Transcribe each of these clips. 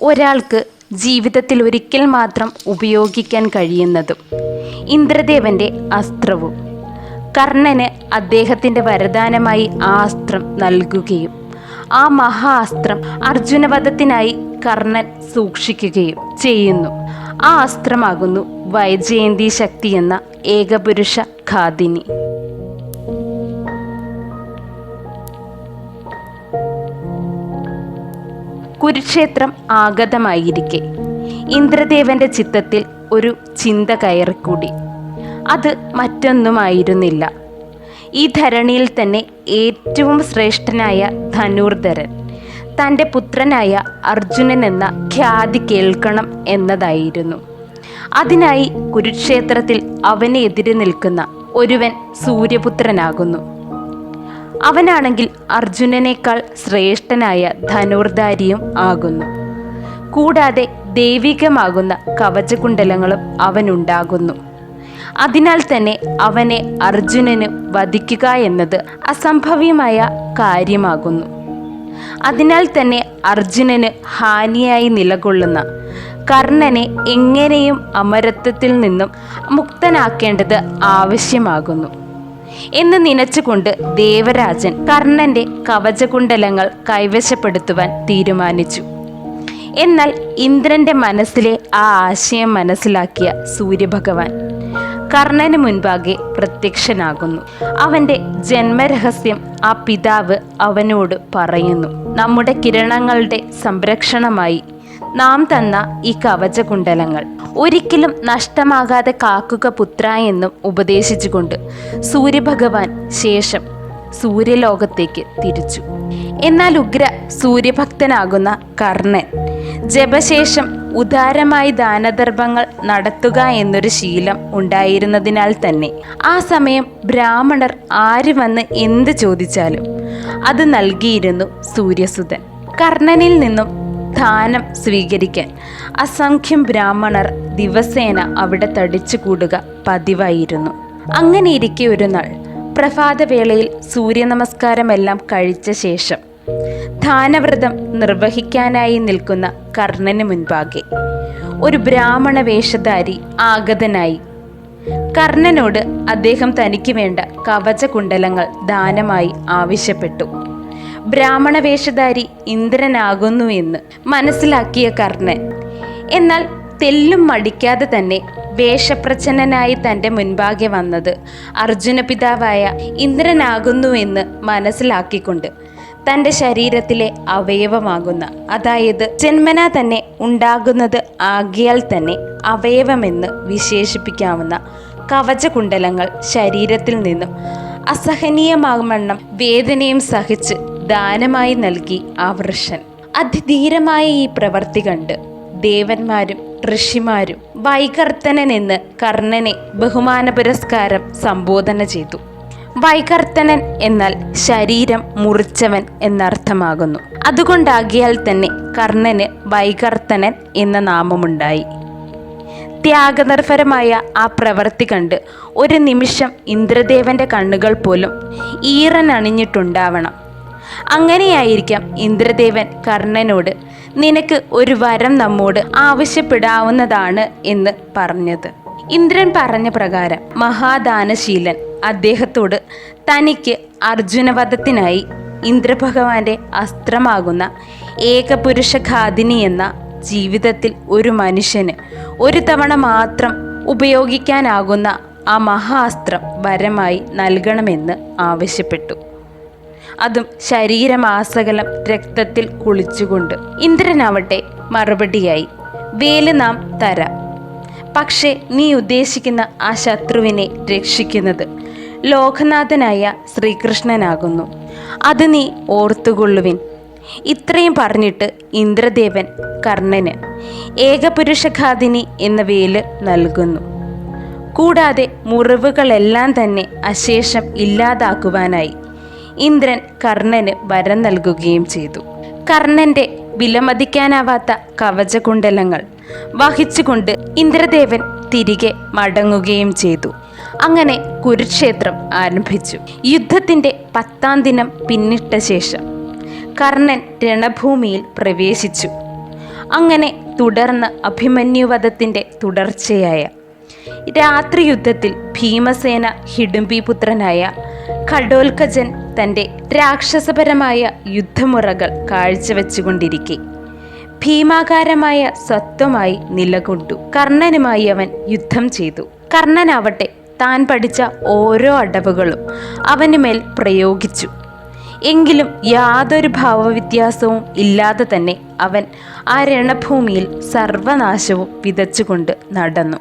ഒരാൾക്ക് ജീവിതത്തിൽ ഒരിക്കൽ മാത്രം ഉപയോഗിക്കാൻ കഴിയുന്നതും ഇന്ദ്രദേവന്റെ അസ്ത്രവും. കർണന് അദ്ദേഹത്തിന്റെ വരദാനമായി ആ അസ്ത്രം നൽകുകയും ആ മഹാ അസ്ത്രം അർജുനവധത്തിനായി കർണൻ സൂക്ഷിക്കുകയും ചെയ്യുന്നു. ആ അസ്ത്രമാകുന്നു വൈജയന്തി ശക്തി എന്ന ഏകപുരുഷ ഖാദിനി. കുരുക്ഷേത്രം ആഗതമായിരിക്കെ. ഇന്ദ്രദേവന്റെ ചിത്തത്തിൽ ഒരു ചിന്ത കയറിക്കൂടി. അത് മറ്റൊന്നുമായിരുന്നില്ല. ഈ ധരണിയിൽ തന്നെ ഏറ്റവും ശ്രേഷ്ഠനായ ധനുർധരൻ തന്റെ പുത്രനായ അർജുനൻ എന്ന ഖ്യാതി കേൾക്കണം എന്നതായിരുന്നു. അതിനായി കുരുക്ഷേത്രത്തിൽ അവനെ എതിരെ നിൽക്കുന്ന ഒരുവൻ സൂര്യപുത്രനാകുന്നു. അവനാണെങ്കിൽ അർജുനനേക്കാൾ ശ്രേഷ്ഠനായ ധനുർധാരിയും ആകുന്നു. കൂടാതെ ദൈവികമാകുന്ന കവചകുണ്ടലങ്ങളും അവനുണ്ടാകുന്നു. അതിനാൽ തന്നെ അവനെ അർജുനന് വധിക്കുക എന്നത് അസംഭവ്യമായ കാര്യമാകുന്നു. അതിനാൽ തന്നെ അർജുനന് ഹാനിയായി നിലകൊള്ളുന്ന കർണനെ എങ്ങനെയും അമരത്വത്തിൽ നിന്നും മുക്തനാക്കേണ്ടത് ആവശ്യമാകുന്നു. എന്ന് നനച്ചുകൊണ്ട് ദേവരാജൻ കർണന്റെ കവചകുണ്ടലങ്ങൾ കൈവശപ്പെടുത്തുവാൻ തീരുമാനിച്ചു. എന്നാൽ ഇന്ദ്രന്റെ മനസ്സിലെ ആ ആശയം മനസ്സിലാക്കിയ സൂര്യഭഗവാൻ കർണന് മുൻപാകെ പ്രത്യക്ഷനാകുന്നു. അവന്റെ ജന്മരഹസ്യം ആ പിതാവ് അവനോട് പറയുന്നു. നമ്മുടെ കിരണങ്ങളുടെ സംരക്ഷണമായി നാം തന്ന ഈ കവചകുണ്ടലങ്ങൾ ഒരിക്കലും നഷ്ടമാകാതെ കാക്കുക പുത്ര എന്നും ഉപദേശിച്ചുകൊണ്ട് സൂര്യഭഗവാൻ ശേഷം സൂര്യലോകത്തേക്ക് തിരിച്ചു. എന്നാൽ ഉഗ്ര സൂര്യഭക്തനാകുന്ന കർണൻ ജപശേഷം ഉദാരമായി ദാനധർമ്മങ്ങൾ നടത്തുക എന്നൊരു ശീലം ഉണ്ടായിരുന്നതിനാൽ തന്നെ ആ സമയം ബ്രാഹ്മണർ ആര് വന്ന് എന്ത് ചോദിച്ചാലും അത് നൽകിയിരുന്നു സൂര്യസുതൻ. കർണനിൽ നിന്നും ദാനം സ്വീകരിക്കാൻ അസംഖ്യം ബ്രാഹ്മണർ ദിവസേന അവിടെ തടിച്ചുകൂടുക പതിവായിരുന്നു. അങ്ങനെ ഇരിക്കെ ഒരു നാൾ പ്രഭാതവേളയിൽ സൂര്യനമസ്കാരമെല്ലാം കഴിച്ച ശേഷം ദാനവ്രതം നിർവഹിക്കാനായി നിൽക്കുന്ന കർണന് മുൻപാകെ ഒരു ബ്രാഹ്മണ വേഷധാരി ആഗതനായി. കർണനോട് അദ്ദേഹം തനിക്ക് വേണ്ട കവചകുണ്ടലങ്ങൾ ദാനമായി ആവശ്യപ്പെട്ടു. ബ്രാഹ്മണ വേഷധാരി ഇന്ദ്രനാകുന്നു എന്ന് മനസ്സിലാക്കിയ കർണൻ. എന്നാൽ തെല്ലും മടിക്കാതെ തന്നെ വേഷപ്രച്ഛന്നനായി തന്റെ മുൻപാകെ വന്നത് അർജുന പിതാവായ ഇന്ദ്രനാകുന്നു എന്ന് മനസ്സിലാക്കിക്കൊണ്ട് തന്റെ ശരീരത്തിലെ അവയവമാകുന്ന അതായത് ജന്മന തന്നെ ഉണ്ടാകുന്നത് ആകിയാൽ തന്നെ അവയവമെന്ന് വിശേഷിപ്പിക്കാവുന്ന കവചകുണ്ടലങ്ങൾ ശരീരത്തിൽ നിന്നും അസഹനീയമാകുമെണ്ണം വേദനയും സഹിച്ച് ദാനമായി നൽകി ആ വൃഷൻ അതിധീരമായ ഈ പ്രവൃത്തി കണ്ട് ദേവന്മാരും ഋഷിമാരും വൈകർത്തനൻ എന്ന് കർണനെ ബഹുമാന പുരസ്കാരം സംബോധന ചെയ്തു. വൈകർത്തനൻ എന്നാൽ ശരീരം മുറിച്ചവൻ എന്നർത്ഥമാകുന്നു. അതുകൊണ്ടാകിയാൽ തന്നെ കർണന് വൈകർത്തനൻ എന്ന നാമമുണ്ടായി. ത്യാഗനിർഭരമായ ആ പ്രവൃത്തി കണ്ട് ഒരു നിമിഷം ഇന്ദ്രദേവന്റെ കണ്ണുകൾ പോലും ഈറനണിഞ്ഞിട്ടുണ്ടാവണം. അങ്ങനെയായിരിക്കാം ഇന്ദ്രദേവൻ കർണനോട് നിനക്ക് ഒരു വരം നമ്മോട് ആവശ്യപ്പെടാവുന്നതാണ് എന്ന് പറഞ്ഞത്. ഇന്ദ്രൻ പറഞ്ഞ പ്രകാരം മഹാദാനശീലൻ അദ്ദേഹത്തോട് തനിക്ക് അർജുനവധത്തിനായി ഇന്ദ്രഭഗവാന്റെ അസ്ത്രമാകുന്ന ഏകപുരുഷഘാതിനി എന്ന ജീവിതത്തിൽ ഒരു മനുഷ്യന് ഒരു തവണ മാത്രം ഉപയോഗിക്കാനാകുന്ന ആ മഹാസ്ത്രം വരമായി നൽകണമെന്ന് ആവശ്യപ്പെട്ടു. അതും ശരീരമാസകലം രക്തത്തിൽ കുളിച്ചുകൊണ്ട്. ഇന്ദ്രനാവട്ടെ മറുപടിയായി വേൽ നാം തരാം. പക്ഷേ നീ ഉദ്ദേശിക്കുന്ന ആ ശത്രുവിനെ രക്ഷിക്കുന്നത് ലോകനാഥനായ ശ്രീകൃഷ്ണനാകുന്നു. അത് നീ ഓർത്തുകൊള്ളുവിൻ ഇത്രയും പറഞ്ഞിട്ട് ഇന്ദ്രദേവൻ കർണന് ഏകപുരുഷഘാതിനി എന്ന വേൽ നൽകുന്നു. കൂടാതെ മുറിവുകളെല്ലാം തന്നെ അശേഷം ഇല്ലാതാക്കുവാനായി ഇന്ദ്രൻ കർണന് വരം നൽകുകയും ചെയ്തു. കർണന്റെ വിലമതിക്കാനാവാത്ത കവചകുണ്ടലങ്ങൾ വഹിച്ചുകൊണ്ട് ഇന്ദ്രദേവൻ തിരികെ മടങ്ങുകയും ചെയ്തു. അങ്ങനെ കുരുക്ഷേത്രം ആരംഭിച്ചു. യുദ്ധത്തിന്റെ പത്താം ദിനം പിന്നിട്ട ശേഷം കർണൻ രണഭൂമിയിൽ പ്രവേശിച്ചു. അങ്ങനെ തുടർന്ന് അഭിമന്യുവധത്തിന്റെ തുടർച്ചയായ രാത്രി യുദ്ധത്തിൽ ഭീമസേന ഹിഡുംബിപുത്രനായ ഖഡോൽഖജൻ തന്റെ രാക്ഷസപരമായ യുദ്ധമുറകൾ കാഴ്ചവെച്ചുകൊണ്ടിരിക്കെ. ഭീമാകാരമായ സ്വത്വമായി നിലകൊണ്ടു. കർണനുമായി അവൻ യുദ്ധം ചെയ്തു. കർണനാവട്ടെ താൻ പഠിച്ച ഓരോ അടവുകളും അവനുമേൽ പ്രയോഗിച്ചു. എങ്കിലും യാതൊരു ഭാവവ്യത്യാസവും ഇല്ലാതെ തന്നെ അവൻ ആ രണഭൂമിയിൽ സർവനാശവും വിതച്ചുകൊണ്ട് നടന്നു.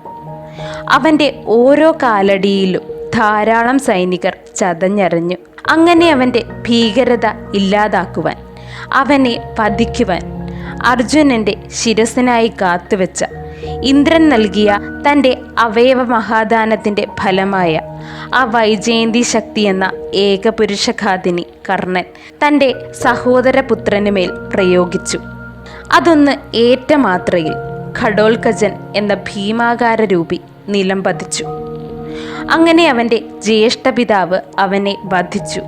അവന്റെ ഓരോ കാലടിയിലും ധാരാളം സൈനികർ ചതഞ്ഞറിഞ്ഞു അങ്ങനെ അവന്റെ ഭീകരത ഇല്ലാതാക്കുവാൻ അവനെ പതിക്കുവാൻ അർജുനന്റെ ശിരസിനായി കാത്തുവെച്ച ഇന്ദ്രൻ നൽകിയ തന്റെ അവയവ മഹാദാനത്തിന്റെ ഫലമായ ആ വൈജയന്തി ശക്തി എന്ന ഏകപുരുഷഘാതിനി കർണൻ തന്റെ സഹോദരപുത്രനുമേൽ പ്രയോഗിച്ചു. അതൊന്ന് ഏറ്റ മാത്രയിൽ എന്ന ഭീമാകാര രൂപി നിലം പതിച്ചു അങ്ങനെ അവന്റെ ജ്യേഷ്ഠപിതാവ് അവനെ വധിച്ചു.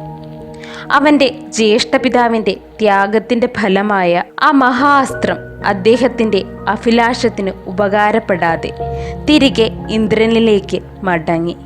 അവന്റെ ജ്യേഷ്ഠപിതാവിന്റെ ത്യാഗത്തിന്റെ ഫലമായ ആ മഹാസ്ത്രം അദ്ദേഹത്തിന്റെ അഭിലാഷത്തിന് ഉപകാരപ്പെടാതെ തിരികെ ഇന്ദ്രനിലേക്ക് മടങ്ങി.